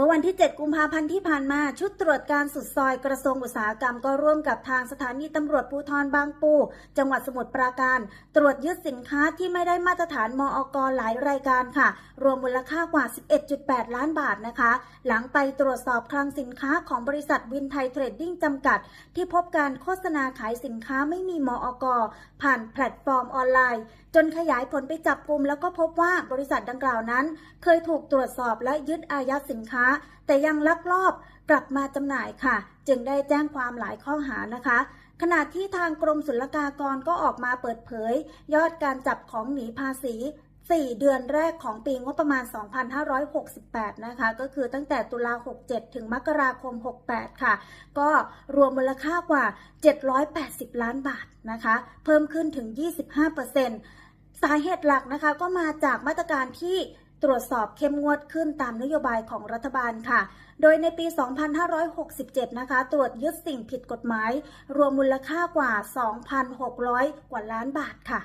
มื่อวันที่ 7 กุมภาพันธ์ที่ผ่านมา ชุดตรวจการสุดซอยกระทรวงอุตสาหกรรมก็ร่วมกับทางสถานีตำรวจภูธรบางปู จังหวัดสมุทรปราการ ตรวจยึดสินค้าที่ไม่ได้มาตรฐานมอกหลายรายการค่ะ รวมมูลค่ากว่า 11.8 ล้านบาทนะคะ หลังไปตรวจสอบคลังสินค้าของบริษัทวินไทยเทรดดิ้งจำกัด ที่พบการโฆษณาขายสินค้าไม่มีมอกผ่านแพลตฟอร์มออนไลน์ จนขยายผลไปจับกลุ่มแล้วก็พบว่าบริษัทดังกล่าวนั้น เคยถูกตรวจสอบและยึดอายัดสินค้าแต่ยังลักลอบกลับมาจำหน่ายค่ะ จึงได้แจ้งความหลายข้อหานะคะ ขณะที่ทางกรมศุลกากรก็ออกมาเปิดเผย ยอดการจับของหนีภาษี4 เดือนแรกของปีงบประมาณ 2568 นะคะ ก็คือตั้งแต่ตุลา 67 ถึงมกราคม 68 ค่ะ ก็รวมมูลค่ากว่า 780 ล้านบาทนะคะ เพิ่มขึ้นถึง 25%สาเหตุหลักนะคะก็มาจากมาตรการที่ ตรวจสอบเข้มงวดขึ้นตามนโยบายของรัฐบาลค่ะ โดยในปี 2567 นะคะ ตรวจยึดสิ่งผิดกฎหมาย รวมมูลค่ากว่า 2,600 กว่าล้านบาทค่ะ